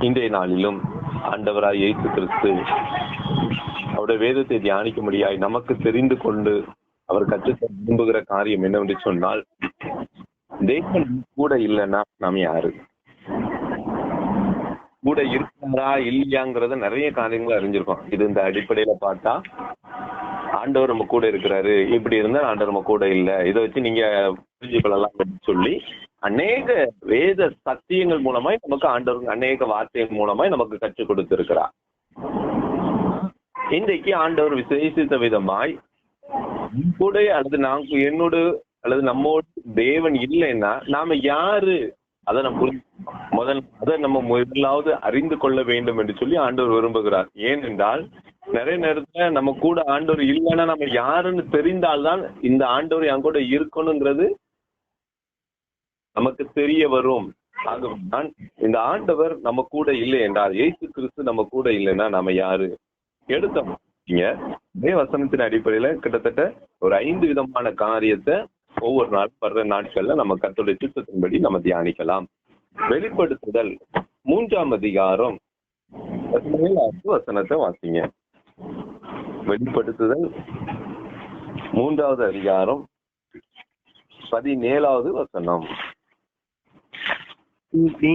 இன்றைய நாளிலும் ஆண்டவராய் இயேசு கிறிஸ்து அவருடைய வேதத்தை தியானிக்க முடியாய் நமக்கு தெரிந்து கொண்டு அவர் கற்று விரும்புகிற காரியம் என்னவென்று சொன்னால் தேவன் கூட இல்லைன்னா நாம் யாரு? கூட இருக்கிறாரா இல்லையாங்கிறத நிறைய காரியங்களை அறிஞ்சிருக்கோம். இது இந்த அடிப்படையில பார்த்தா ஆண்டவர் நம்ம கூட இருக்கிறாரு. இப்படி இருந்தா ஆண்டவர் நம்ம கூட இல்ல. இதை வச்சு நீங்க புரிஞ்சு கொள்ளலாம் அப்படின்னு சொல்லி அநேக வேத சத்தியங்கள் மூலமாய் நமக்கு ஆண்டவர் அநேக வார்த்தைகள் மூலமாய் நமக்கு கற்றுக் கொடுத்திருக்கிறார். இன்றைக்கு ஆண்டவர் விசேஷித்த விதமாய் கூட அல்லது நான் என்னோட அல்லது நம்மோடு தேவன் இல்லைன்னா நாம யாரு? அதை நம்ம முதல் அதை நம்ம முதலாவது அறிந்து கொள்ள வேண்டும் என்று சொல்லி ஆண்டவர் விரும்புகிறார். ஏனென்றால் நிறைய நேரத்துல நம்ம கூட ஆண்டவர் இல்லைன்னா நம்ம யாருன்னு தெரிந்தால்தான் இந்த ஆண்டவர் என் கூட இருக்கணுங்கிறது நமக்கு தெரிய வரும். ஆகவேதான் இந்த ஆண்டவர் நம்ம கூட இல்லை என்றால் இயேசு கிறிஸ்து நம்ம கூட இல்லைன்னா நாம யாரு? எடுத்தோம். இதே வசனத்தின் அடிப்படையில கிட்டத்தட்ட ஒரு ஐந்து விதமான காரியத்தை ஒவ்வொரு நாள் வர்ற நாட்கள்ல நம்ம கத்தோட திட்டத்தின்படி நம்ம தியானிக்கலாம். வெளிப்படுத்துதல் மூன்றாம் அதிகாரம் வசனத்தை வாசிங்க. வெளிப்படுத்துதல் மூன்றாவது அதிகாரம் பதினேழாவது வசனம். நீ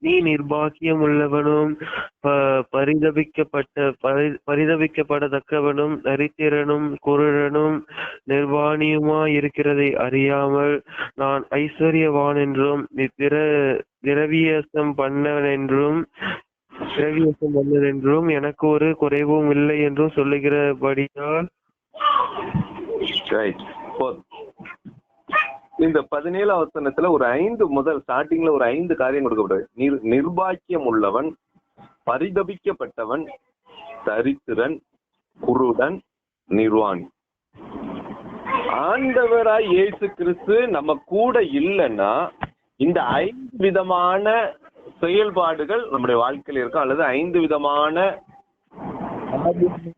நீ நிர்பாக்கியம் உள்ளவனும் ப- பரிதபிக்கப்பட்ட பரி- பரிதபிக்கப்படத்தக்கவனும் தரித்திரனும் குருடனும் நிர்வாணியுமா இருக்கிறதை அறியாமல் நான் ஐஸ்வர்யவான் என்றும் திர திரவியசம் பண்ணவன் என்றும் திரவியசம் பண்ணன் என்றும் எனக்கு ஒரு குறைவும் இல்லை என்றும் சொல்லுகிறபடியால் இந்த பதினேழாம் வசனத்துல ஒரு ஐந்து முதல் ஸ்டார்டிங்ல ஒரு ஐந்து காரியம் கொடுக்கப்பட்டது. நிர் நிர்பாக்கியம் உள்ளவன் பரிதபிக்கப்பட்டவன் தரித்திரன் குருடன் நிர்வாணி. ஆண்டவராய் இயேசு கிறிஸ்து நம்ம கூட இல்லைன்னா இந்த ஐந்து விதமான செயல்பாடுகள் நம்முடைய வாழ்க்கையில் இருக்கும் அல்லது ஐந்து விதமான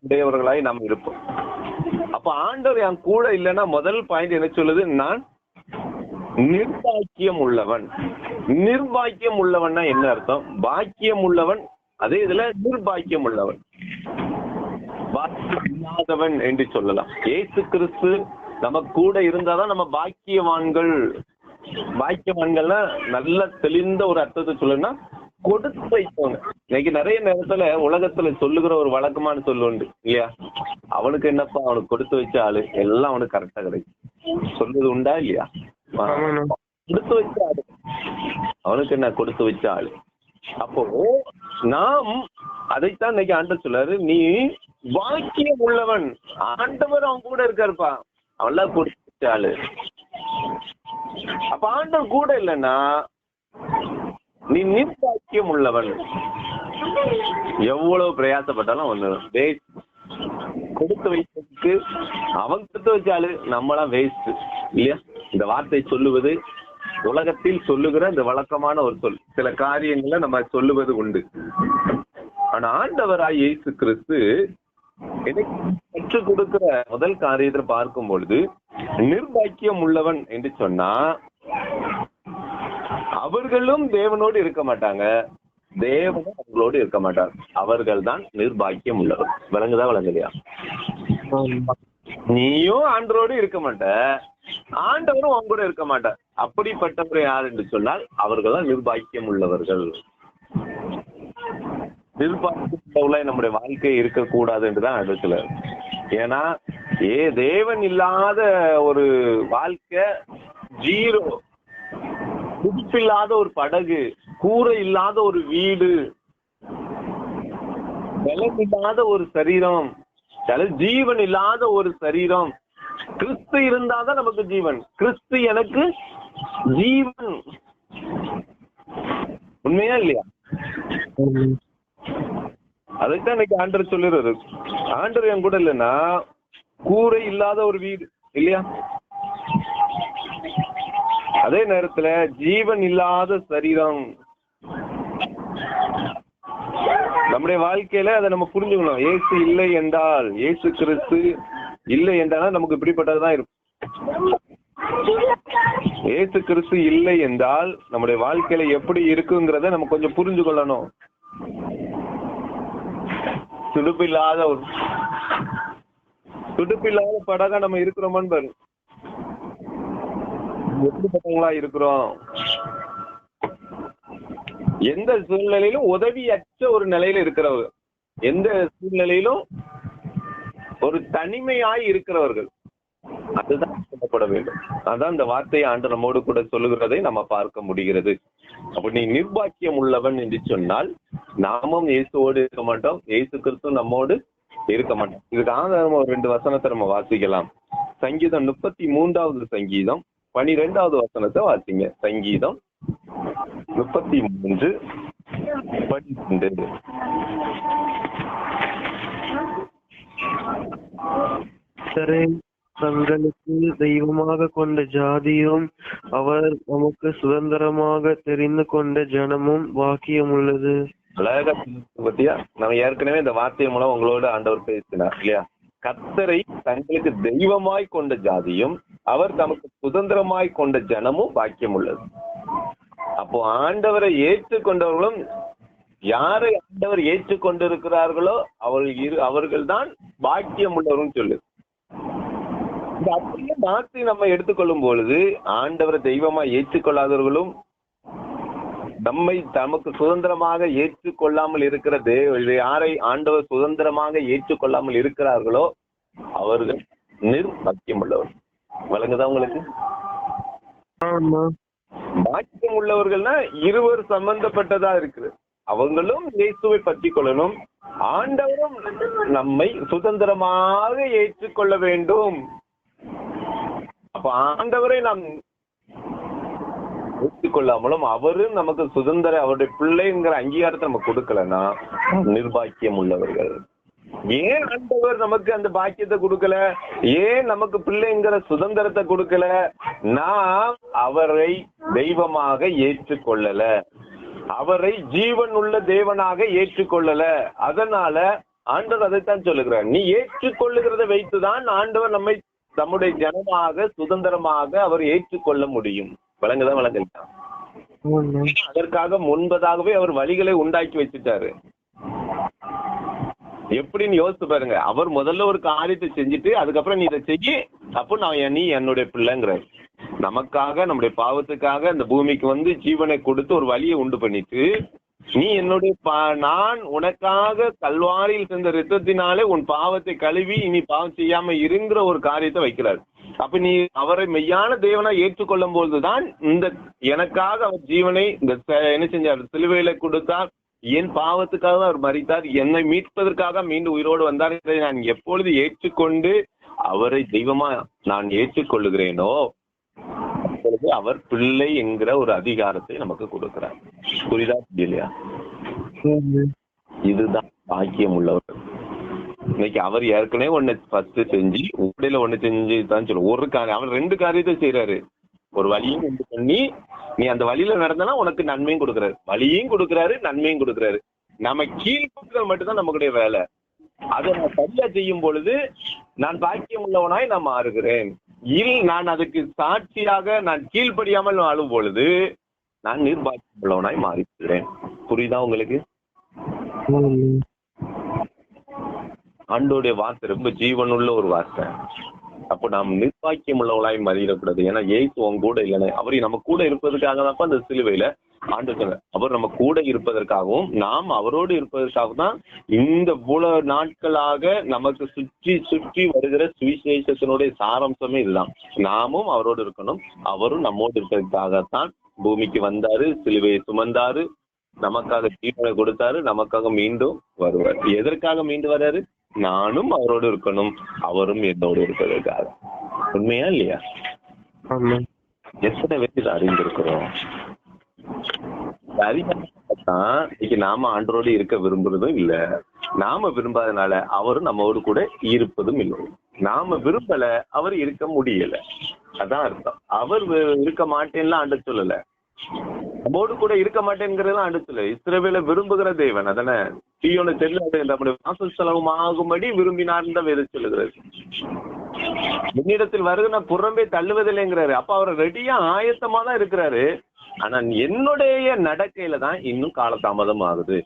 உடையவர்களாய் நாம் இருப்போம். அப்ப ஆண்டவர் என் கூட இல்லைன்னா முதல் பாயிண்ட் என்ன சொல்லுது? நான் நிர்பாக்கியம் உள்ளவன். நிர்பாக்கியம் உள்ளவன்னா என்ன அர்த்தம்? பாக்கியம் உள்ளவன் அதே இதுல நிர்பாக்கியம் உள்ளவன். பாக்கியம் இல்லாதவன் என்று சொல்லலாம். ஏசு கிறிஸ்து நம்ம கூட இருந்தாதான் நம்ம பாக்கியவான்கள். பாக்கியவான்கள்னா நல்ல தெளிந்த ஒரு அர்த்தத்தை சொல்லணும்னா கொடுத்து வைத்தவங்க. இன்னைக்கு நிறைய நேரத்துல உலகத்துல சொல்லுகிற ஒரு வழக்கமான சொல்லு உண்டு இல்லையா? அவனுக்கு என்னப்பா அவனுக்கு கொடுத்து வச்ச ஆளு? எல்லாம் அவனுக்கு கரெக்டா கிடைக்கும். சொல்றது உண்டா இல்லையா? கொடுத்து வச்ச ஆளு. அவனுக்கு என்ன கொடுத்து வச்ச ஆளு. அப்போ நாம் அதைத்தான் இன்னைக்கு ஆண்டவர் சொல்லாரு நீ பாக்கியம் உள்ளவன். ஆண்டவர் அவன் கூட இருக்காருப்பா. அவன்லாம் கொடுத்து வச்ச ஆளு. அப்ப ஆண்டவர் கூட இல்லைன்னா நீ நிர்பாக்கியம் உள்ளவன். எவ்வளவு பிரயாசப்பட்டாலும் ஒண்ணு வேஸ்ட் கொடுத்து வைக்கிறதுக்கு அவன் கொடுத்து வச்சாலு நம்மளாம் வேஸ்ட் இல்லையா? இந்த வார்த்தை சொல்லுவது உலகத்தில் சொல்லுகிற இந்த வழக்கமான ஒரு சொல். சில காரியங்களை நம்ம சொல்லுவது உண்டு. ஆனா ஆண்டவராய் இயேசு கிறிஸ்து எனக்கு கற்றுக் கொடுக்கிற முதல் காரியத்தை பார்க்கும் பொழுது நிர்பாக்கியம் உள்ளவன் என்று சொன்னா அவர்களும் தேவனோடு இருக்க மாட்டாங்க. தேவனும் அவர்களோடு இருக்க மாட்டார். அவர்கள் தான் நிர்பாக்கியம் உள்ளவர். விளங்குதா விளங்குலையா? நீயும் ஆண்டவரோடு இருக்க மாட்ட. ஆண்டவரும் அவங்க கூட இருக்க மாட்டார். அப்படிப்பட்டவர் யார் என்று சொன்னால் அவர்கள் தான் நிர்பாக்கியம் உள்ளவர்கள் நிர்பாக்கியம் நம்முடைய வாழ்க்கை இருக்கக்கூடாது என்றுதான் இடத்துல ஏன்னா ஏ தேவன் இல்லாத ஒரு வாழ்க்கை ஜீரோ. துடிப்பில்லாத ஒரு படகு கூரை இல்லாத ஒரு வீடு பலம் இல்லாத ஒரு சரீரம் ஜீவன் இல்லாத ஒரு சரீரம் கிறிஸ்து இருந்தாதான் நமக்கு ஜீவன். கிறிஸ்து எனக்கு ஜீவன். உண்மையா இல்லையா? அதைத்தான் இன்னைக்கு ஆண்டர் சொல்லிடுறது ஆண்டர் என் கூட இல்லைன்னா கூரை இல்லாத ஒரு வீடு இல்லையா? அதே நேரத்துல ஜீவன் இல்லாத சரீரம். நம்முடைய வாழ்க்கையில அதை நம்ம புரிஞ்சுக்கணும். ஏசு இல்லை என்றால் ஏசு கிறிஸ்து இல்லை என்றால் நமக்கு இப்படிப்பட்டதுதான் இருக்கும். ஏசு கிறிஸ்து இல்லை என்றால் நம்முடைய வாழ்க்கையில எப்படி இருக்குங்கிறத நம்ம கொஞ்சம் புரிஞ்சு கொள்ளணும். துடுப்பில்லாத ஒரு துடுப்பில்லாத படகா நம்ம இருக்கிறோமான்னு பாரு எப்படிப்பட்டவங்களா இருக்கிறோம்? எந்த சூழ்நிலையிலும் உதவியற்ற ஒரு நிலையில இருக்கிறவர் எந்த சூழ்நிலையிலும் ஒரு தனிமையாய் இருக்கிறவர்கள். அதுதான் சொல்லப்பட வேண்டும். அதான் இந்த வார்த்தையை ஆண்டு நம்மோடு கூட சொல்லுகிறதை நம்ம பார்க்க முடிகிறது. அப்ப நீ நிர்பாக்கியம் உள்ளவன் என்று சொன்னால் நாமும் இயேசுவோடு இருக்க மாட்டோம் இயேசு கிறிஸ்து நம்மோடு இருக்க மாட்டோம். இதுக்கு ஆதாரம் ஒரு ரெண்டு வசனத்தை நம்ம வாசிக்கலாம். சங்கீதம் முப்பத்தி மூன்றாவது சங்கீதம் பனிரெண்டாவது வசனத்தை வாசிங்க. சங்கீதம் முப்பத்தி மூன்று பன்னிரெண்டு கர்த்தரை தங்களுக்கு தெய்வமாக கொண்ட ஜாதியும் அவர் நமக்கு சுதந்திரமாக தெரிந்து கொண்ட ஜனமும் பாக்கியம் உள்ளது. அழகா நம்ம ஏற்கனவே இந்த வார்த்தை மூலம் உங்களோட ஆண்டவர் பேசினார் இல்லையா? கத்தரை தங்களுக்கு தெய்வமாய் கொண்ட ஜாதியும் அவர் தமக்கு சுதந்திரமாய் கொண்ட ஜனமும் பாக்கியம் உள்ளது. அப்போ ஆண்டவரை ஏற்றுக்கொண்டவர்களும் யாரை ஆண்டவர் ஏற்றுக்கொண்டிருக்கிறார்களோ அவர்கள் இரு அவர்கள் தான் பாக்கியம் உள்ளவரும் சொல்லு இந்த அப்படியே மாற்றி நம்ம எடுத்துக்கொள்ளும் பொழுது ஆண்டவரை தெய்வமா ஏற்றுக்கொள்ளாதவர்களும் நம்மை தமக்கு சுதந்திரமாக ஏற்றுக்கொள்ளாமல் இருக்கிற தேவ யாரை ஆண்டவர் சுதந்திரமாக ஏற்றுக்கொள்ளாமல் இருக்கிறார்களோ அவர்கள் நிர்பாக்கியம் உள்ளவர் வழங்குதா உங்களுக்கு பாக்கியம் உள்ளவர்கள்னா இருவர் சம்பந்தப்பட்டதா இருக்குது. அவங்களும் இயேசுவை பற்றி கொள்ளணும் ஆண்டவரும் நம்மை சுதந்திரமாக ஏற்றுக்கொள்ள வேண்டும். அப்ப ஆண்டவரை நாம் கொள்ளாமலும் அவரும் நமக்கு சுதந்திர அவருடைய பிள்ளைங்கிற அங்கீகாரத்தை நம்ம கொடுக்கலன்னா நிர்பாக்கியம் உள்ளவர்கள். ஏன் ஆண்டவர் நமக்கு அந்த பாக்கியத்தை கொடுக்கல? ஏன் நமக்கு பிள்ளைங்கிற சுதந்திரத்தை கொடுக்கல? நாம் அவரை தெய்வமாக ஏற்றுக்கொள்ளல. அவரை ஜீவன் உள்ள தேவனாக ஏற்றுக்கொள்ளல. அதனால ஆண்டவர் அதைத்தான் சொல்லுகிறார். நீ ஏற்றுக்கொள்ளுகிறத வைத்துதான் ஆண்டவர் நம்மை நம்முடைய ஜனமாக சுதந்திரமாக அவர் ஏற்றுக்கொள்ள முடியும். வழங்குதான் வழங்கலாம் ஆமா அதற்காக முன்பதாகவே அவர் வழிகளை உண்டாக்கி வச்சுட்டாரு. எப்படின்னு யோசிச்சு பாருங்க. அவர் முதல்ல ஒரு காரியத்தை செஞ்சுட்டு அதுக்கப்புறம் நீ இதை செய்யி. அப்போ நான் நீ என்னுடைய பிள்ளைங்கிறார் நமக்காக நம்முடைய பாவத்துக்காக இந்த பூமிக்கு வந்து ஜீவனை கொடுத்து ஒரு வழியை உண்டு பண்ணிட்டு நீ என்னுடைய பா- நான் உனக்காக கல்வாரியில் சென்ற ரத்தத்தினாலே உன் பாவத்தை கழுவி இனி பாவம் செய்யாம இருங்கிற ஒரு காரியத்தை வைக்கிறார். அப்ப நீ அவரை மெய்யான தேவனா ஏற்றுக்கொள்ளும் போதுதான் இந்த எனக்காக அவர் ஜீவனை இந்த என்ன செஞ்சார்? சிலுவையில கொடுத்தார். என் பாவத்துக்காக அவர் மறித்தார் என்னை மீட்பதற்காக மீண்டும் உயிரோடு வந்தார் என்பதை நான் எப்பொழுது ஏற்றுக்கொண்டு அவரை தெய்வமா நான் ஏற்றுக்கொள்ளுகிறேனோ அப்பொழுது அவர் பிள்ளை என்கிற ஒரு அதிகாரத்தை நமக்கு கொடுக்கிறார். புரியுதா? இல்லையா. இதுதான் பாக்கியம் உள்ளவர். இன்னைக்கு அவர் ஏற்கனவே ஒண்ணு ஃபர்ஸ்ட் செஞ்சு உடையில ஒண்ணு செஞ்சு தான் சொல்லுவோம் ஒரு காரியம் அவர் ரெண்டு காரியத்தை செய்யறாரு ஒரு வழியும் உண்டு பண்ணி நீ அந்த வழியில நடந்தனா உனக்கு நன்மையும் கொடுக்கறாரு. வழியும் கொடுக்கறாரு நன்மையும் கொடுக்கறாரு. நம்ம கீழ்படுத்துறது மட்டும்தான் நமக்குடைய வேலை. அதை நான் சரியா செய்யும் பொழுது நான் பாக்கியம் உள்ளவனாய் நான் மாறுகிறேன். இல் நான் அதுக்கு சாட்சியாக நான் கீழ்ப்படியாமல் வாழும் பொழுது நான் நிர்பாக்கியம் உள்ளவனாய் மாறிவிடுகிறேன். புரியுதா உங்களுக்கு. ஆண்டோடைய வார்த்தை ரொம்ப ஜீவனுள்ள ஒரு வார்த்தை. அப்போ நாம் நிர்வாக்கியம் உள்ளவளாய் மதியிடக்கூடாது ஏன்னா ஏசு உன் கூட இல்லைன்னு. அவர் நம்ம கூட இருப்பதற்காக தான் அந்த சிலுவையில ஆண்டு அவர் நம்ம கூட இருப்பதற்காகவும் நாம் அவரோடு இருப்பதற்காக தான் இந்த புல நாட்களாக நமக்கு சுற்றி சுற்றி வருகிற சுவிசேஷத்தினுடைய சாராம்சமே இதுதான். நாமும் அவரோடு இருக்கணும். அவரும் நம்மோடு இருப்பதற்காகத்தான் பூமிக்கு வந்தாரு சிலுவையை சுமந்தாரு நமக்காக ஜீவனை கொடுத்தாரு நமக்காக மீண்டும் வருவார். எதற்காக மீண்டும் வர்றாரு? நானும் அவரோடு இருக்கணும். அவரும் என்னோடு இருப்பதற்காக. உண்மையா இல்லையா? எத்தனை பேர் அறிந்திருக்கிறோம்? அறிதான் இன்னைக்கு நாம ஆண்டரோடு இருக்க விரும்புறதும் இல்ல. நாம விரும்பாதனால அவரும் நம்மோடு கூட இருப்பதும் இல்லை. நாம விரும்பல அவர் இருக்க முடியல. அதான் அர்த்தம். அவர் இருக்க மாட்டேன்லாம் ஆண்டு சொல்லல. நம்மோடு கூட இருக்க மாட்டேங்கிறதெல்லாம் ஆண்டு இஸ்ரேவேல விரும்புகிற தேவன் அதானே தீயோன தெரியாது நம்முடைய ஆகும்படி விரும்பினார் தான் வேறு சொல்லுகிறது. என்னிடத்தில் வருகிற புறம்பே தள்ளுவதில்லைங்கிறாரு. அப்ப அவர் ரெடியா ஆயத்தமா தான் இருக்கிறாரு. ஆனா என்னுடைய நடக்கையில தான் இன்னும் காலதாமதம் ஆகுது.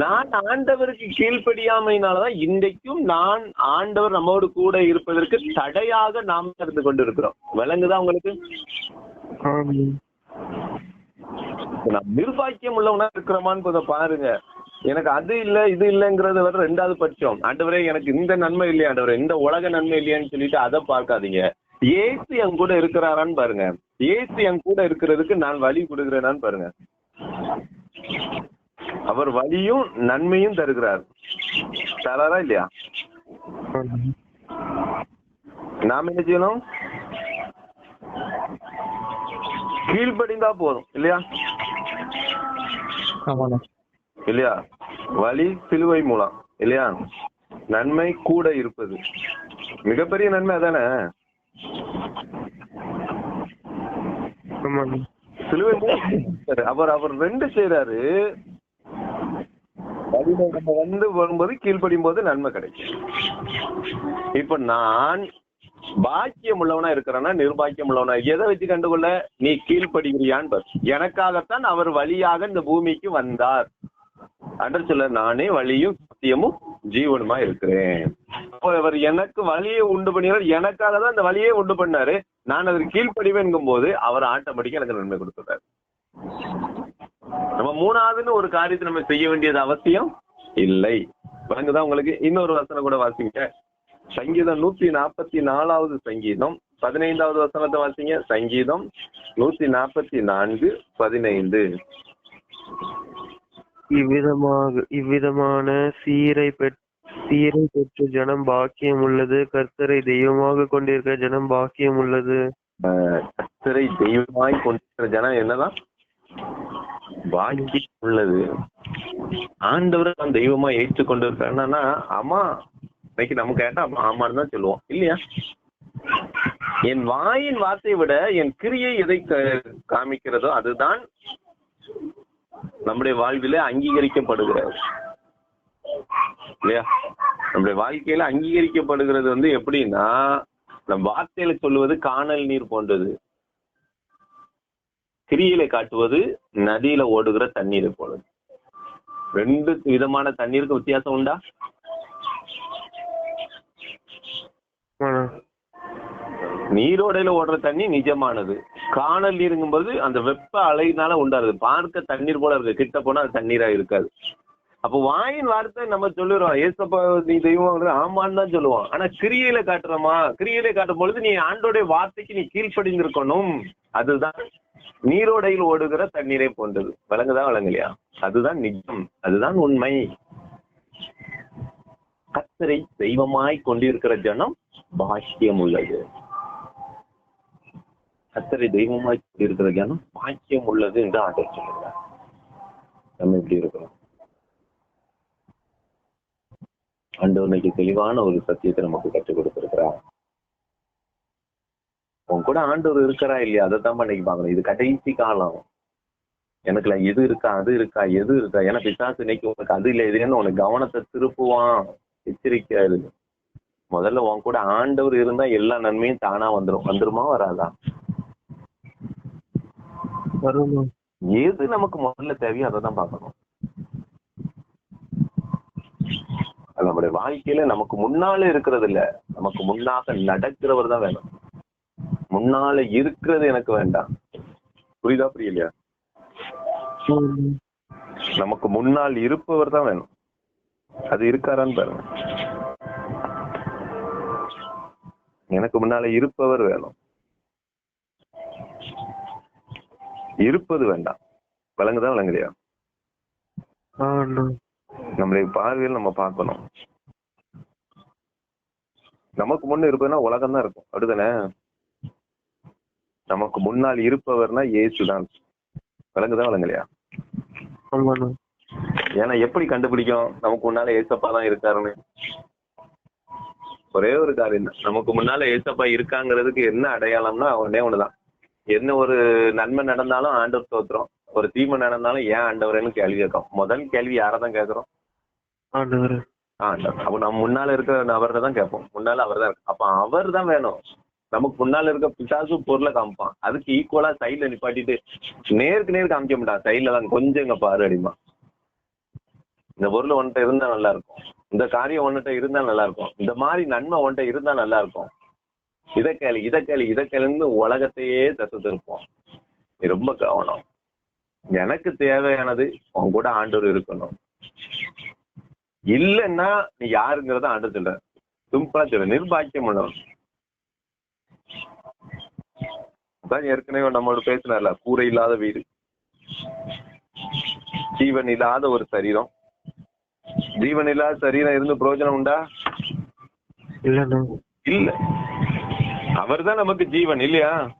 நான் ஆண்டவருக்கு கீழ்ப்படியாமையினாலதான் இன்றைக்கும் நான் ஆண்டவர் நம்மோடு கூட இருப்பதற்கு தடையாக நாம் இருந்து கொண்டு இருக்கிறோம் விளங்குதா உங்களுக்கு? நான் நிர்பாக்கியம் உள்ளவனா இருக்கிறோமான்னு கொஞ்சம் பாருங்க. எனக்கு அது இல்ல இது இல்லைங்கிறது வர ரெண்டாவது பட்சம். ஆண்டவரே எனக்கு இந்த நன்மை இல்லையா ஆண்டவரே இந்த உலக நன்மை இல்லையான்னு சொல்லிட்டு அதை பார்க்காதீங்க. ஏசு என் கூட இருக்கிறாரான்னு பாருங்க. ஏசு என் கூட இருக்கிறதுக்கு நான் வழி கொடுக்கிறேனான்னு பாருங்க. அவர் வழியும் நன்மையும் தருகிறார். தராரா இல்லையா? ஆமென். நாம என்ன செய்யணும்? கீழ்ப்படிந்தா போதும் இல்லையா. இல்லையா? வழி சிலுவை மூலம் இல்லையா? நன்மை கூட இருப்பது. மிகப்பெரிய நன்மை அதானே. சிலுவை அவர் அவர் ரெண்டு வழியில நம்ம வந்து வரும்போது கீழ்ப்படியும் போது நன்மை கிடைக்கும். இப்ப நான் பாக்கியம் உள்ளவனா இருக்கிறேன்னா நிர்பாக்கியம் உள்ளவனா எதை வச்சு கண்டுகொள்ள? நீ கீழ்ப்படுகிறியான்னு எனக்காகத்தான் அவர் வழியாக இந்த பூமிக்கு வந்தார். அன்று சொல்ல நானே வழியும் சத்தியமும் ஜீவனுமா இருக்கிறேன். அப்போ அவர் எனக்கு வழியை உண்டு பண்ணினார். எனக்காக தான் இந்த வழியை உண்டு பண்ணாரு. நான் அதற்கு கீழ்ப்படிவேன்கும் போது அவர் ஆட்டோமேட்டிக்கா எனக்கு நன்மை கொடுத்துட்டாரு. நம்ம மூணாவதுன்னு ஒரு காரியத்தை நம்ம செய்ய வேண்டியது அவசியம் இல்லை. வழங்குதான் உங்களுக்கு? இன்னொரு வசனம் கூட வாசிங்க. சங்கீதம் நூத்தி நாற்பத்தி நாலாவது சங்கீதம். பதினைந்தாவது வசனத்தை வாசிங்க. சங்கீதம் நூத்தி நாற்பத்தி நான்கு பதினைந்து. இவ்விதமாக இவ்விதமான சீரை சீரை பெற்ற ஜனம் பாக்கியம் உள்ளது. கர்த்தரை தெய்வமாக கொண்டிருக்க ஜனம் பாக்கியம் உள்ளது. கர்த்தரை தெய்வமாய் கொண்டிருக்கிற ஜனம் என்னதான்? பாக்கியம் உள்ளது. ஆண்டவரை நான் தெய்வமா ஏற்றுக்கொண்டு இருக்கிறேன்னா ஆமா இன்னைக்கு நம்ம கேட்டா அப்ப ஆமான்னு தான் சொல்லுவோம் இல்லையா? என் வாயின் வார்த்தையை விட என் கிரியை எதை காமிக்கிறதோ அதுதான் நம்முடைய வாழ்வில அங்கீகரிக்கப்படுகிறது. இல்லையா? நம்முடைய வாழ்க்கையில அங்கீகரிக்கப்படுகிறது வந்து எப்படின்னா நம் வார்த்தையில சொல்லுவது காணல் நீர் போன்றது. கிரியில காட்டுவது நதியில ஓடுகிற தண்ணீரை போன்றது. ரெண்டு விதமான தண்ணீருக்கு வித்தியாசம் உண்டா? நீரோடையில ஓடுற தண்ணி நிஜமானது. காணல் நீருங்கும்போது அந்த வெப்ப அலையினால உண்டாருது பார்க்க தண்ணீர் போல இருக்கு. கிட்ட போனா அது தண்ணீரா இருக்காது. அப்போ வாயின் வார்த்தை நம்ம சொல்லுறோம். ஏசப்பா நீ தெய்வம் ஆமான்னு தான் சொல்லுவோம் ஆனா கிரியையில காட்டுறோமா? கிரியையில காட்டும் பொழுது நீ ஆண்டோடைய வார்த்தைக்கு நீ கீழ்ப்படிந்திருக்கணும். அதுதான் நீரோடையில் ஓடுகிற தண்ணீரை போன்றது. விளங்குதா விளங்கலையா? அதுதான் நிஜம். அதுதான் உண்மை. கத்தரை தெய்வமாய் கொண்டிருக்கிற ஜனம் பாக்கியம் உள்ளது கத்தரை தெய்வமாய் இருக்கிறது ஜனம் பாக்கியம் உள்ளது என்று ஆண்டவர் சொல்லுகிறார். நம்ம எப்படி இருக்கிறோம். ஆண்டவர் தெளிவான ஒரு சத்தியத்தை நமக்கு கற்றுக் கொடுத்திருக்கிறார். உன் கூட ஆண்டவர் இருக்கிறா இல்லையா? அதை தான் இன்னைக்கு பார்க்கணும். இது கடைசி காலம். எனக்குல எது இருக்கா அது இருக்கா எது இருக்கா? ஏன்னா பிசாசு இன்னைக்கு உனக்கு அது இல்லை இதுன்னு உனக்கு கவனத்தை திருப்புவான். எச்சரிக்கையாது முதல்ல உன் கூட ஆண்டவர் இருந்தா எல்லா நன்மையும் தானா வந்துரும். வந்துருமா வராதா. எது நமக்கு முதல்ல தேவையோ அதை தான் பார்க்கணும். நம்முடைய வாழ்க்கையில நமக்கு முன்னால இருக்கிறது இல்ல. நமக்கு முன்னாக நடக்கிறவர் தான் வேணும். முன்னால இருக்கிறது எனக்கு வேண்டாம். புரியுதா புரியலையா. நமக்கு முன்னால் இருப்பவர் தான் வேணும். அது இருக்காரான்னு பாருங்க. எனக்கு முன்னால இருப்பவர் வேணும். இருப்பது வேண்டாம். விளங்குதா விளங்குலையா. நம்முடைய பார்வையில் நம்ம பார்க்கணும். நமக்கு முன்ன இருப்பதுன்னா உலகம் தான் இருக்கும். அப்படிதானே? நமக்கு முன்னால் இருப்பவர்னா இயேசுதான். விளங்குதா விளங்கலையா. ஏன்னா எப்படி கண்டுபிடிக்கும்? நமக்கு முன்னால ஏசப்பா தான் இருக்காருன்னு. ஒரே ஒரு காரியம் தான். நமக்கு முன்னால ஏசப்பா இருக்காங்கிறதுக்கு என்ன அடையாளம்னா ஒன்னே ஒண்ணுதான். என்ன ஒரு நன்மை நடந்தாலும் ஆண்டவர் தோத்துறோம் ஒரு தீமை நடந்தாலும் ஏன் ஆண்டவரேன்னு கேள்வி கேட்கும். முதல் கேள்வி யாரை தான் கேட்கிறோம்? ஆண்டவர். ஆண்டவர். அப்ப நம்ம முன்னால இருக்கிற நபர்கிட்ட தான் கேட்போம். முன்னால அவர் தான் அப்ப அவர் தான் வேணும். நமக்கு முன்னால இருக்க பிசாசு பொருளை காமிப்பான். அதுக்கு ஈக்குவலா சைடுல நிப்பாட்டிட்டு நேருக்கு நேருக்கு காமிக்க மாட்டான். சைடுல தான் கொஞ்சம் இங்க பாரு அடிமா இந்த பொருள் உன்கிட்ட இருந்தா நல்லா இருக்கும். இந்த காரியம் உன்கிட்ட இருந்தா நல்லா இருக்கும் இந்த மாதிரி நன்மை உன்கிட்ட இருந்தா நல்லா இருக்கும் இதை கேளு இதை கேளு இதை கேளுன்னு உலகத்தையே தசை இருப்போம் ரொம்ப கவனம். எனக்கு தேவையானது உன் கூட ஆண்டவர் இருக்கணும். இல்லைன்னா நீ யாருங்கிறத ஆண்டு சொல்ற. சிம்பிளா சொல்ற. நிர்பாக்கியம் உள்ளவன் அதான் ஏற்கனவே நம்மளோட பேசினார்ல கூரை இல்லாத வீடு. ஜீவன் இல்லாத ஒரு சரீரம். ஜீவன் இல்லாத சரீரம் இருந்து பிரயோஜனம் உண்டா? இல்ல. அவர்தான் நமக்கு ஜீவன் இல்லையா?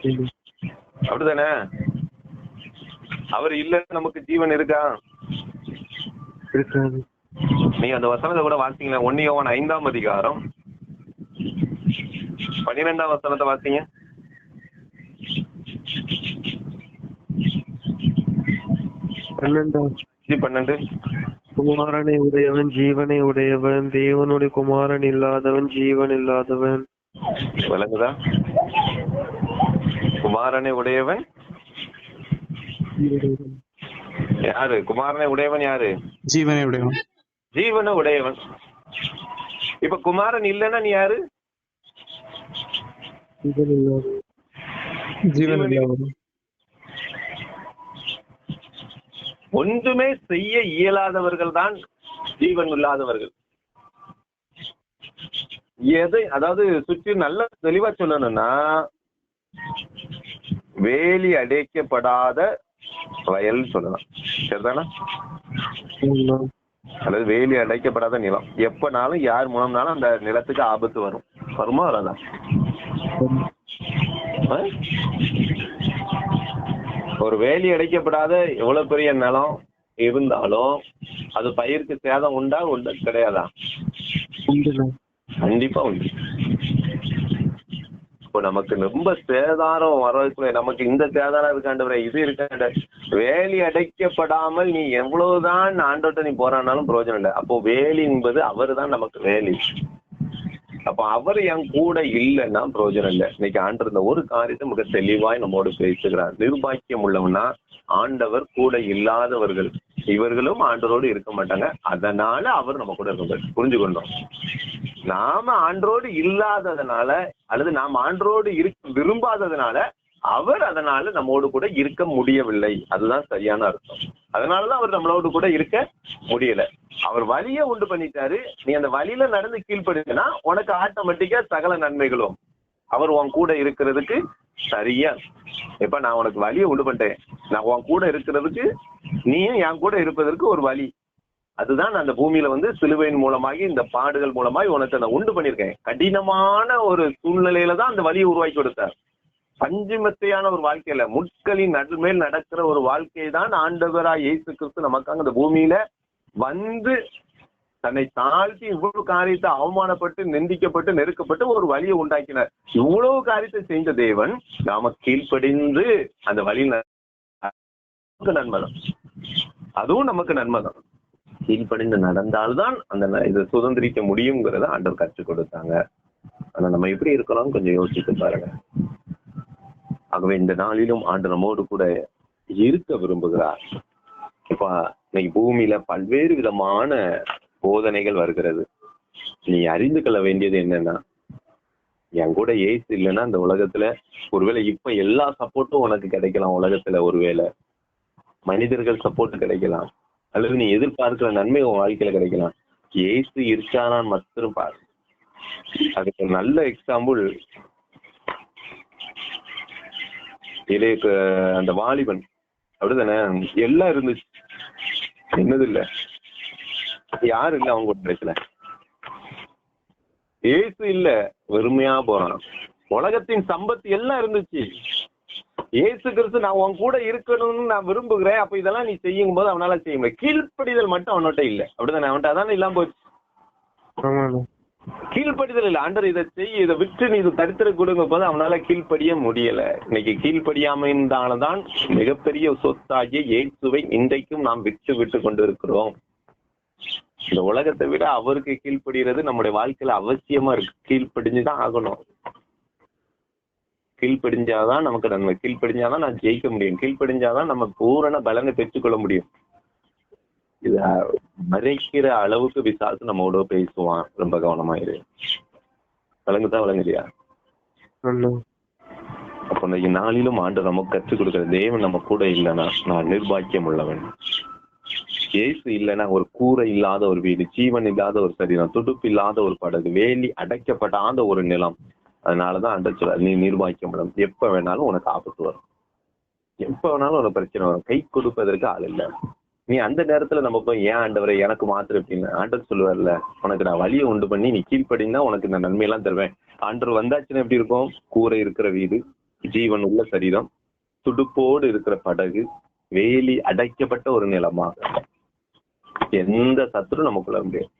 இல்ல. அப்படிதானே அவர் இல்ல நமக்கு ஜீவன் இருக்கா? நீ அந்த வசனத்தை கூட வாசிங்களேன். ஒன்னியவன் ஐந்தாம் அதிகாரம். பன்னிரெண்டாம் வசனத்தை வாசிங்க. பன்னெண்டாம் பன்னெண்டு குமாரனை உடையவன் ஜீவனை உடையவன் தேவனுடைய குமாரன் இல்லாதவன் ஜீவன் இல்லாதவன். விளங்குதா குமாரனை உடையவன்? யாரு? குமாரனை உடையவன் யாரு? ஜீவனை உடையவன். ஜீவனை உடையவன். இப்ப குமாரன் இல்லைன்னா நீ யாரு? ஜீவன் இல்லாதவன் ஜீவன் இல்லாதவன் ஒன்றுமே செய்ய இயலாதவர்கள் தான் ஜீவன் இல்லாதவர்கள். எதை அதாவது சுற்றி நல்ல தெளிவா சொல்லணும்னா வேலி அடைக்கப்படாத வயல் சொல்லலாம். சரிதானா? அல்லது வேலி அடைக்கப்படாத நிலம். எப்பனாலும் யார் மூலம்னாலும் அந்த நிலத்துக்கு ஆபத்து வரும். வருமா வராதா? ஒரு வேலி அடைக்கப்படாத எவ்வளவு பெரிய நிலம் இருந்தாலும் அது பயிருக்கு சேதம் உண்டா உண்டா கிடையாதா. கண்டிப்பா உண்டு. இப்போ நமக்கு ரொம்ப சேதாரம் வர்றதுக்குள்ள நமக்கு இந்த சேதாரம் இருக்காண்டவரே இது இருக்காண்ட. வேலி அடைக்கப்படாமல் நீ எவ்வளவுதான் ஆண்டோட்ட நீ போறானாலும் பிரயோஜனம் இல்லை. அப்போ வேலி என்பது அவர் தான் நமக்கு வேலி. அப்ப அவர் என் கூட இல்லைன்னா பிரயோஜனம் இல்லை. இன்னைக்கு ஆண்டு இந்த ஒரு காரியத்தை மிக தெளிவாய் நம்மோடு பேசுகிறார். நிர்பாக்கியம் உள்ளவனா ஆண்டவர் கூட இல்லாதவர்கள். இவர்களும் ஆண்டரோடு இருக்க மாட்டாங்க. அதனால அவர் நம்ம கூட இருக்க புரிஞ்சுக்கொண்டோம்? நாம ஆண்டரோடு இல்லாததுனால அல்லது நாம் ஆண்டரோடு இருக்க விரும்பாததுனால அவர் அதனால நம்மோடு கூட இருக்க முடியவில்லை. அதுதான் சரியான அர்த்தம். அதனாலதான் அவர் நம்மளோடு கூட இருக்க முடியல. அவர் வழியை உண்டு பண்ணிட்டாரு. நீ அந்த வழியில நடந்து கீழ்படுதுன்னா உனக்கு ஆட்டோமேட்டிக்கா சகல நன்மைகளும் அவர் உன் கூட இருக்கிறதுக்கு சரியா? இப்ப நான் உனக்கு வழியை உண்டு பண்ணிட்டேன். நான் உன் கூட இருக்கிறதுக்கு நீயும் என் கூட இருப்பதற்கு ஒரு வழி அதுதான் நான் அந்த பூமியில வந்து சிலுவையின் மூலமாகி இந்த பாடுகள் மூலமாய் உனக்கு நான் உண்டு பண்ணிருக்கேன் கடினமான ஒரு சூழ்நிலையில தான் அந்த வழியை உருவாக்கி கொடுத்தார். பஞ்சுமத்தையான ஒரு வாழ்க்கையில முட்களின் நடுமேல் நடக்கிற ஒரு வாழ்க்கை தான் ஆண்டவரா இயேசு கிறிஸ்து நமக்காக இந்த பூமியில வந்து தன்னை தாழ்த்தி இவ்வளவு காரியத்தை அவமானப்பட்டு நிந்திக்கப்பட்டு நெருக்கப்பட்டு ஒரு வழியை உண்டாக்கினார். இவ்வளவு காரியத்தை செய்த தேவன் நாம கீழ்ப்படிந்து அந்த வழியில் நமக்கு நன்மைதான் அதுவும் நமக்கு நன்மைதான் கீழ்ப்படிந்து நடந்தால்தான் அந்த ந- இதை சுதந்திரிக்க முடியுங்கிறத ஆண்டவர் கற்றுக் கொடுத்தாங்க. ஆனா நம்ம எப்படி இருக்கிறோம் கொஞ்சம் யோசிச்சு பாருங்க. ஆகவே இந்த நாளிலும் ஆண்டு நம்மோடு கூட இருக்க விரும்புகிறார். இப்ப இன்னைக்கு பூமியில பல்வேறு விதமான போதனைகள் வருகிறது. நீ அறிந்து கொள்ள வேண்டியது என்னன்னா என் கூட ஏசு இல்லைன்னா இந்த உலகத்துல ஒருவேளை இப்ப எல்லா சப்போர்ட்டும் உனக்கு கிடைக்கலாம் உலகத்துல ஒருவேளை. மனிதர்கள் சப்போர்ட் கிடைக்கலாம். அல்லது நீ எதிர்பார்க்கிற நன்மை உன் வாழ்க்கையில கிடைக்கலாம். ஏசு இருக்கானான்னு மட்டும் பாரு. அதுக்கு நல்ல எக்ஸாம்பிள் இளைய அந்த வாலிபன் அப்படிதானே? எல்லாம் இருந்துச்சு என்னது இல்ல யாரு இல்ல அவங்க கூட கிடைக்கல ஏசு இல்ல வெறுமையா போறான். உலகத்தின் சம்பத்து எல்லாம் இருந்துச்சு. ஏசு கிறிஸ்து நான் உன் கூட இருக்கணும்னு நான் விரும்புகிறேன். அப்ப இதெல்லாம் நீ செய்யும் போது அவனால செய்ய முடியல. கீழ்ப்படிதல் மட்டும் அவன்கிட்ட இல்ல. அப்படிதானே? அவன்கிட்ட அதானே இல்லாம போச்சு. கீழ்ப்படிதல் இல்ல ஆண்டர் இதை செய்ய இதை விட்டு நீ இதை தரித்திர கொடுங்க போது அவனால கீழ்ப்படிய முடியல. இன்னைக்கு கீழ்ப்படியாமையினாலதான் மிகப்பெரிய சொத்தாகிய இயேசுவை இன்றைக்கும் நாம் விட்டு விட்டு கொண்டு இருக்கிறோம் இந்த உலகத்தை விட அவருக்கு கீழ்ப்படுகிறது நம்முடைய வாழ்க்கையில அவசியமா இருக்கு. கீழ்ப்படிஞ்சுதான் ஆகணும். கீழ்ப்படிஞ்சாதான் நமக்கு நன்மை. கீழ்ப்படிஞ்சாதான் நான் ஜெயிக்க முடியும். கீழ்ப்படிஞ்சாதான் நம்ம பூரண பலனை பெற்றுக்கொள்ள முடியும். இத மறைக்கிற அளவுக்கு விசாசு நம்மோட பேசுவான். ரொம்ப கவனமா இரு. விளங்குதா விளங்குறியா அப்ப இந்த நாளிலும் ஆண்டு நமக்கு கற்றுக் கொடுக்கிற தேவன் நம்ம கூட இல்லைன்னா நான் நிர்பாக்கியம் உள்ளவன் இயேசு இல்லைன்னா ஒரு கூரை இல்லாத ஒரு வீடு ஜீவன் இல்லாத ஒரு சரீரம் துடுப்பு இல்லாத ஒரு படகு வேலி அடைக்கப்படாத ஒரு நிலம். அதனாலதான் அண்ட சொல்ல நீ நிர்வாகிக்க முடியும் எப்ப வேணாலும் உனக்கு ஆபத்து வரும். எப்ப வேணாலும் உனக்கு பிரச்சனை வரும். கை கொடுப்பதற்கு ஆள் இல்ல. நீ அந்த நேரத்துல நம்ம போய் ஏன் ஆண்டவரை எனக்கு மாத்திரம் அப்படின்னு ஆண்டவர் சொல்லுவார்ல உனக்கு நான் வழியை உண்டு பண்ணி நீ கீழ்ப்படினா உனக்கு இந்த நன்மையெல்லாம் தருவேன். ஆண்டவர் வந்தாச்சுன்னா எப்படி இருக்கும்? கூரை இருக்கிற வீடு ஜீவன் உள்ள சரீரம் துடுப்போடு இருக்கிற படகு வேலி அடைக்கப்பட்ட ஒரு நிலமாக. எந்த சத்துரும் நமக்குள்ள முடியாது.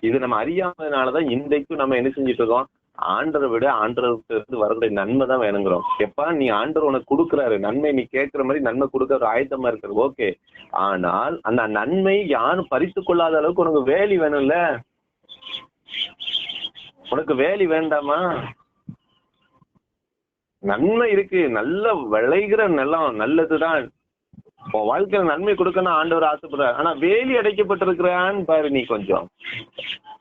இது நம்ம அறியாததுனாலதான் இன்றைக்கும் நம்ம என்ன செஞ்சுட்டு இருக்கோம்? ஆண்டரை விட ஆண்டருக்கு இருந்து வரக்கூடிய நன்மை தான் வேணுங்கிறோம். எப்பா நீ ஆண்டர் உனக்கு கொடுக்குறாரு. நன்மை நீ கேட்கிற மாதிரி நன்மை கொடுக்க ஒரு ஆயத்தமா இருக்கிறது. ஓகே. ஆனால் அந்த நன்மை யாரும் பறித்து கொள்ளாத அளவுக்கு உனக்கு வேலி வேணும்ல? உனக்கு வேலி வேண்டாமா? நன்மை இருக்கு. நல்ல விளைகிற நிலம் நல்லதுதான். உன் வாழ்க்கையில நன்மை கொடுக்கணும் ஆண்டவர் ஆசைப்படுறாரு. ஆனா வேலி அடைக்கப்பட்டிருக்கிறான்னு பாரு நீ கொஞ்சம்.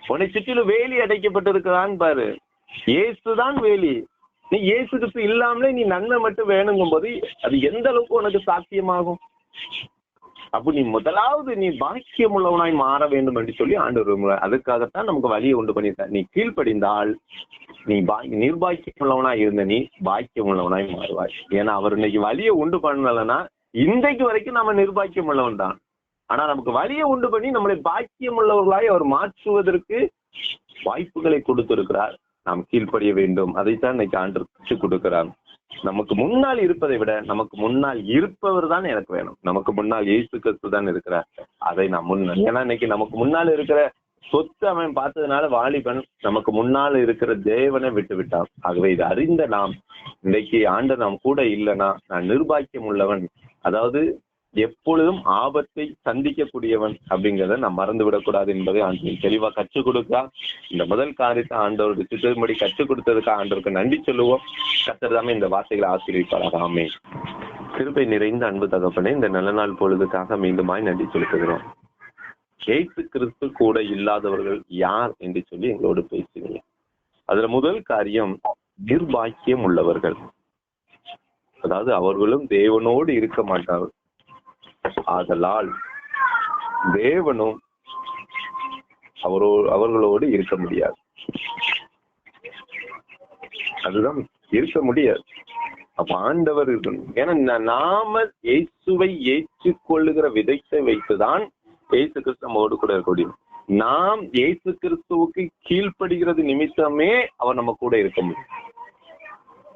உன்னை சுற்றிலும் வேலி அடைக்கப்பட்டிருக்கிறான்னு பாரு. இயேசுதான் வேலி. நீ இயேசு கிறிஸ்து இல்லாமலே நீ நன்மை மட்டும் வேணுங்கும் போது அது எந்த அளவுக்கு உனக்கு சாத்தியமாகும்? அப்ப நீ முதலாவது நீ பாக்கியம் உள்ளவனாய் மாற வேண்டும் என்று சொல்லி ஆண்டு அதுக்காகத்தான் நமக்கு வழியை உண்டு பண்ணியிருக்கார். நீ கீழ்ப்படிந்தால் நீ பா- நிர்பாக்கியம் உள்ளவனாய் இருந்த நீ பாக்கியம் உள்ளவனாய் மாறுவாய். ஏன்னா அவர் இன்னைக்கு வழியை உண்டு பண்ணலன்னா இன்றைக்கு வரைக்கும் நம்ம நிர்பாக்கியம் உள்ளவன் தான். ஆனா நமக்கு வழியை உண்டு பண்ணி நம்மளை பாக்கியம் உள்ளவர்களாய் அவர் மாற்றுவதற்கு வாய்ப்புகளை கொடுத்திருக்கிறார். நாம் கீழ்ப்படிய வேண்டும். அதைத்தான் இன்னைக்கு ஆண்டு கற்றுக் கொடுக்கிறார். நமக்கு முன்னால் இருப்பதை விட நமக்கு முன்னால் இருப்பவர் தான் எனக்கு வேணும். நமக்கு முன்னால் இயேசு கிறிஸ்து தான் இருக்கிறார். அதை நான் முன் ஏன்னா இன்னைக்கு நமக்கு முன்னால் இருக்கிற சொத்து அவன் பார்த்ததுனால வாலிபன் நமக்கு முன்னால் இருக்கிற தேவனை விட்டு விட்டான். ஆகவே இது அறிந்த நாம் இன்னைக்கு ஆண்டு நாம் கூட இல்லைன்னா நான் நிர்பாக்கியம் உள்ளவன். அதாவது எப்பொழுதும் ஆபத்தை சந்திக்கக்கூடியவன் அப்படிங்கிறத நாம் மறந்து விடக்கூடாது என்பதை ஆண்டு தெளிவா கற்றுக் கொடுக்கா இந்த முதல் காரியத்தை ஆண்டவருக்கு சித்தபடி கற்றுக் கொடுத்ததுக்கு ஆண்டவருக்கு நன்றி சொல்லுவோம். கத்தர்தாமே இந்த வார்த்தைகளை ஆசீர்விப்பாராக. ஆமே கிருபை நிறைந்த அன்பு தகப்பனே இந்த நல்ல நாள் பொழுதுக்காக மீண்டுமாய் நன்றி செலுத்துகிறோம். ஏசு கிறிஸ்து கூட இல்லாதவர்கள் யார் என்று சொல்லி எங்களோடு பேசுவீங்க அதுல முதல் காரியம் நிர்பாக்கியம் உள்ளவர்கள். அதாவது அவர்களும் தேவனோடு இருக்க மாட்டார்கள். ஆதலால் தேவனும் அவரோ அவர்களோடு இருக்க முடியாது. அதுதான் இருக்க முடியாது. அப்ப ஆண்டவர் இருக்கணும் ஏன்னா நாம இயேசுவை ஏற்றுக்கொள்ளுகிற விதத்தை வைத்துதான் இயேசு கிறிஸ்து நம்மோடு கூட இருக்க முடியும். நாம் இயேசு கிறிஸ்துவுக்கு கீழ்ப்படுகிறது நிமித்தமே அவர் நம்ம கூட இருக்க முடியும்.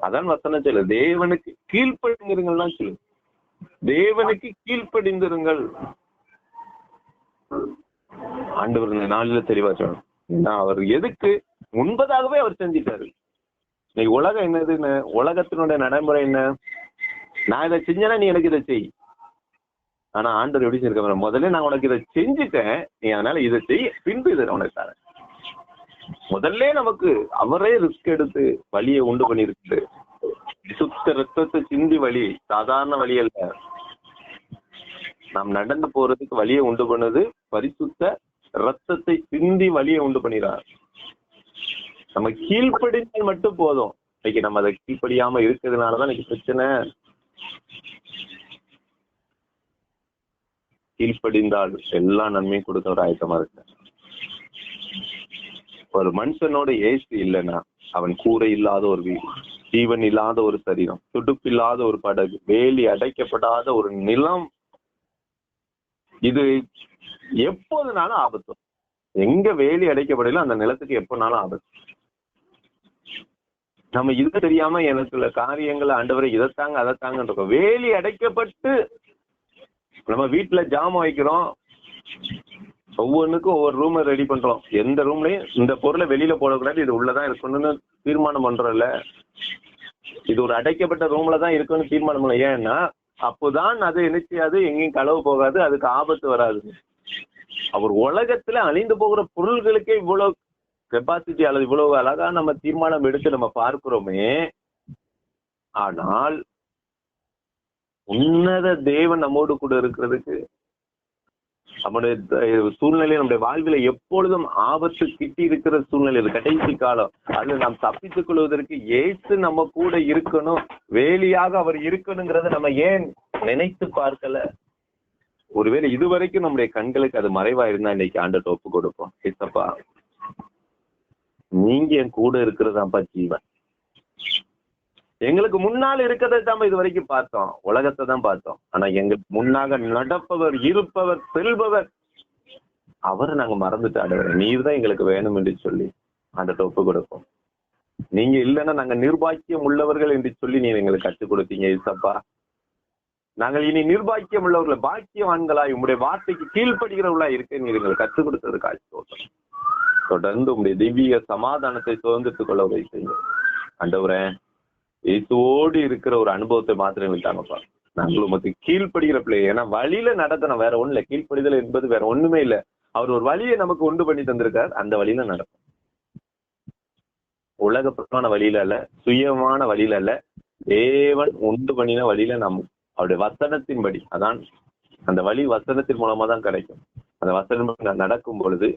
அதான் வசனம் சொல்லு தேவனுக்கு கீழ்ப்படுங்கிறீங்கள்லாம் சொல்லு தேவனுக்கு கீழ்ப்படிந்திருங்கள். ஆண்டவர் இந்த நாளில தெளிவா சொல்லணும். அவர் எதுக்கு? முன்பதாகவே அவர் செஞ்சிட்டாரு. இன்னைக்கு உலகம் என்னதுன்னு? உலகத்தினுடைய நடைமுறை என்ன? நான் இதை செஞ்சேன்னா நீ எனக்கு இதை செய். ஆனா ஆண்டவர் எப்படி செஞ்சிருக்க முதல்ல நான் உனக்கு இதை செஞ்சுட்டேன். நீ அதனால இதை செய். பின்பு இதை உனக்கு தரேன். முதல்ல நமக்கு அவரே ரிஸ்க் எடுத்து வழியை உண்டு பண்ணிருக்கு சுத்த ரத்தத்தை சிந்தி வழி சாதாரண வழி அல்ல. நாம் நடந்து போறதுக்கு வழியை உண்டு பண்ணது. பரிசுத்த ரத்தத்தை சிந்தி வழியை உண்டு பண்ணிடுறார் நம்ம கீழ்ப்படிந்தால் மட்டும் போதும். இன்னைக்கு நம்ம அதை கீழ்ப்படியாம இருக்கிறதுனாலதான் இன்னைக்கு பிரச்சனை. கீழ்ப்படிந்தால் எல்லா நன்மையும் கொடுக்க ஒரு ஆயத்தமா இருக்கு? ஒரு மனுஷனோட ஏசி இல்லைன்னா அவன் கூரை இல்லாத ஒரு வீடு. ஜீவன் இல்லாத ஒரு சரீரம் துடுப்பில்லாத ஒரு படகு வேலி அடைக்கப்படாத ஒரு நிலம். இது எப்போதுனாலும் ஆபத்து. எங்க வேலி அடைக்கப்படல அந்த நிலத்துக்கு எப்போனாலும் ஆபத்து. நம்ம இது தெரியாம எனக்கு சில காரியங்களை ஆண்டவரை இதைத்தாங்க அதைத்தாங்க இருக்கோம். வேலி அடைக்கப்பட்டு நம்ம வீட்டுல ஜாமம் வைக்கிறோம். ஒவ்வொன்றுக்கும் ஒவ்வொரு ரூமை ரெடி பண்றோம். எந்த ரூம்லயும் இந்த பொருளை வெளியில போடக்கூடாது இது உள்ளதான் இருக்கணும்னு தீர்மானம் பண்றோம்ல. இது ஒரு அடைக்கப்பட்ட ரூம்ல தான் இருக்குன்னு தீர்மானம் பண்ணல ஏன்னா அப்போதான் அது என்ன செய்யாது எங்கேயும் களவு போகாது அதுக்கு ஆபத்து வராது. அவர் உலகத்துல அழிந்து போகிற பொருள்களுக்கே இவ்வளவு கெப்பாசிட்டி அல்லது இவ்வளவு அழகா நம்ம தீர்மானம் எடுத்து நம்ம பார்க்கிறோமே ஆனால் உன்னத தேவன் நம்மோடு கூட இருக்கிறதுக்கு நம்முடைய சூழ்நிலை நம்முடைய வாழ்வில எப்பொழுதும் ஆபத்து கிட்டி இருக்கிற சூழ்நிலை இது. கடைசி காலம். அதுல நாம் தப்பித்துக் கொள்வதற்கு ஏசு நம்ம கூட இருக்கணும். வேலியாக அவர் இருக்கணுங்கிறத நம்ம ஏன் நினைத்து பார்க்கல? ஒருவேளை இதுவரைக்கும் நம்முடைய கண்களுக்கு அது மறைவா இருந்தா இன்னைக்கு ஆண்டு ஒப்பு கொடுப்போம். ஏசப்பா நீங்க என் கூட இருக்கிறதாப்பா ஜீவன். எங்களுக்கு முன்னால் இருக்கிறதை தான் இது வரைக்கும் பார்த்தோம். உலகத்தை தான் பார்த்தோம். ஆனா எங்களுக்கு முன்னாக நடப்பவர் இருப்பவர் செல்பவர் அவரை நாங்க மறந்துட்டு ஆடுவார் நீர் தான் எங்களுக்கு வேணும் என்று சொல்லி அந்த ஒப்பு கொடுப்போம். நீங்க இல்லைன்னா நாங்க நிர்பாக்கியம் உள்ளவர்கள் என்று சொல்லி நீங்க எங்களுக்கு கற்றுக் கொடுத்தீங்க இசப்பா நாங்கள் இனி நிர்பாக்கியம் உள்ளவர்கள் பாக்கியவான்களாய் உங்களுடைய வார்த்தைக்கு கீழ்ப்படுகிறவர்களா இருக்க நீர் எங்களுக்கு கற்றுக் கொடுத்தது காட்சி தொடர்ந்து உங்களுடைய திவ்ய சமாதானத்தை சுதந்திரத்துக் கொள்ள வைத்தீங்க அண்டவரேன் இயேசுவோடு இருக்கிற ஒரு அனுபவத்தை மாத்திரம் எங்களுக்கு தாங்கப்பா நாங்கள் உமக்கு கீழ்ப்படுகிற பிள்ளை ஏன்னா வழியில நடத்தணும். வேற ஒண்ணு இல்ல கீழ்ப்படிதல் என்பது வேற ஒண்ணுமே இல்ல. அவர் ஒரு வழியை நமக்கு உண்டு பண்ணி தந்திருக்கார். அந்த வழியில நடக்கும். உலகப்பட்டமான வழியில அல்ல சுயமான வழியில அல்ல. தேவன் உண்டு பண்ணின வழியில நம் அவருடைய வசனத்தின்படி. அதான் அந்த வழி வசனத்தின் மூலமா தான் கிடைக்கும். அந்த வசனம் நடக்கும் பொழுது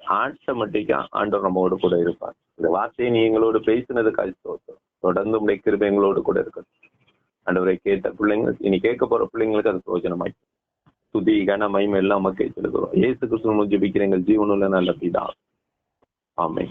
ஆட்டோமேட்டிக்கா ஆண்டவர் நம்மோடு கூட இருப்பார். இந்த வார்த்தையை நீ எங்களோடு பேசினது கழித்து தொடர்ந்து உடைய கிருபை எங்களோடு கூட இருக்கணும். ஆண்டவரை கேட்ட பிள்ளைங்க இனி கேட்க போற பிள்ளைங்களுக்கு அது பிரயோஜனமாய் துதி கன எல்லாம் மக்கள் செலுத்துறோம் ஏசு கிருஷ்ணன் ஜெபிக்கிற எங்கள் ஜீவனுள்ள நல்ல பிதா. ஆமை